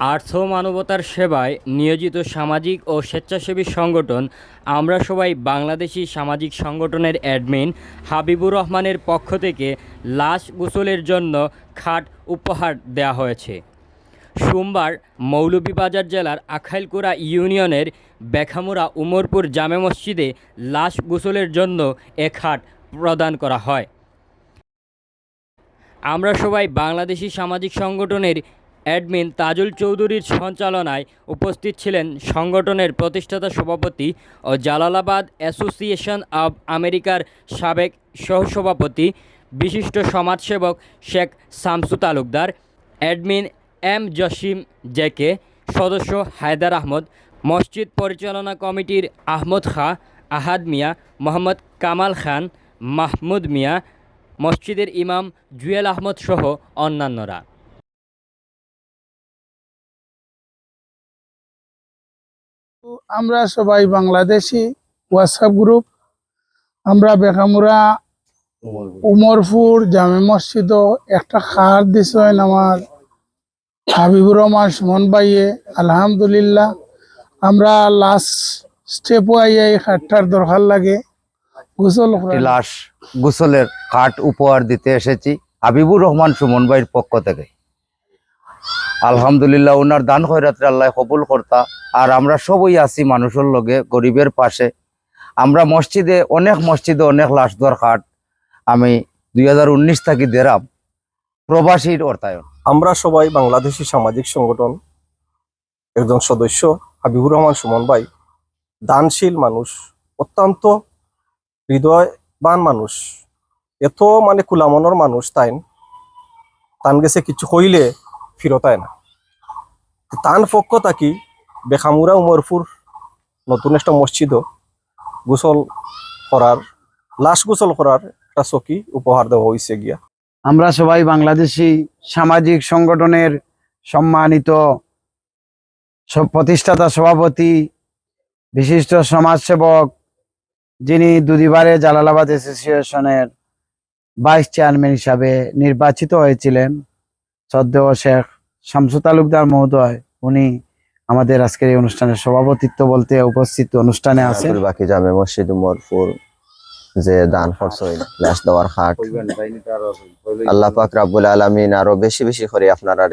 আর্থ মানবতার সেবায় নিয়োজিত সামাজিক ও স্বেচ্ছাসেবী সংগঠন, আমরা সবাই বাংলাদেশি সামাজিক সংগঠনের অ্যাডমিন হাবিবুর রহমানের পক্ষ থেকে লাশ গোসলের জন্য খাট উপহার দেওয়া হয়েছে। সোমবার মৌলভীবাজার জেলার আখাইলকুড়া ইউনিয়নের বেখামুরা উমরপুর জামে মসজিদে লাশ গোসলের জন্য এ খাট প্রদান করা হয়। আমরা সবাই বাংলাদেশি সামাজিক সংগঠনের অ্যাডমিন তাজুল চৌধুরীর সঞ্চালনায় উপস্থিত ছিলেন সংগঠনের প্রতিষ্ঠাতা সভাপতি ও জালালাবাদ অ্যাসোসিয়েশন অব আমেরিকার সাবেক সহসভাপতি, বিশিষ্ট সমাজসেবক Sheikh Shamsu Talukdar, admin M Jasim JK, সদস্য হায়দার আহমদ, মসজিদ পরিচালনা কমিটির আহমদ খাঁ, আহাদ মিয়া, মোহাম্মদ কামাল খান, মাহমুদ মিয়া, মসজিদের ইমাম জুয়েল আহমদ সহ অন্যান্যরা। আমরা সবাই বাংলাদেশি হোয়াটসঅ্যাপ গ্রুপ আমরা বেকামুরা, উমরপুর, জামে মসজিদ, একটা খার দিছেন আমার হাবিবুর রহমান সুমন ভাইয়ে, আলহামদুলিল্লাহ। আমরা লাস্ট স্টেপও আইয়া এই খাটটার দরকার লাগে। গোসল লাশ গোসলের কাঠ উপহার দিতে এসেছি হাবিবুর রহমান সুমন ভাইয়ের পক্ষ থেকে। আলহামদুলিল্লাহ ওনার দান খয়রাত্রে আল্লাহ কবুল কর্তা। আর আমরা সবই আছি মানুষের লগে, গরিবের পাশে। আমরা মসজিদে, অনেক মসজিদে অনেক লাশ দর খাট। আমি দুই হাজার উনিশ থাকি দেরাম, প্রবাসীর অর্থায়ন। আমরা সবাই বাংলাদেশি সামাজিক সংগঠন, একজন সদস্য, হাবিবুর রহমান সুমন ভাই। দানশীল মানুষ, অত্যন্ত হৃদয়বান মানুষ। এত মানে কুলামনের মানুষ তাইন। তান গেছে কিছু কইলে ফিরতায় না। তান পক্ষ থাকি বেখামুরা উমরপুর নতুন একটা মসজিদ গোসল করার, লাশ গোসল করার একটা চকি উপহার দেওয়া হয়েছে গিয়া। আমরা সবাই বাংলাদেশি সামাজিক সংগঠনের সম্মানিত প্রতিষ্ঠাতা সভাপতি, বিশিষ্ট সমাজসেবক, যিনি দুদিবারে জালালাবাদ অ্যাসোসিয়েশনের ভাইস চেয়ারম্যান হিসাবে নির্বাচিত হয়েছিলেন। শ্রদ্ধেয় শেখ শামসু তালুকদার মহোদয় উনি আমাদের আজকের এই অনুষ্ঠানের সভাপতিত্ব বলতে উপস্থিত অনুষ্ঠানে আছেন। বাকি জামে মসজিদ উমরপুর যে দান খরচ লাশ দেওয়ার হাট। আল্লাহ পাক রাব্বুল আলামিন আরও বেশি বেশি করে আপনারা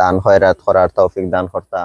দান খয়রাত করার তৌফিক দান কর্তা।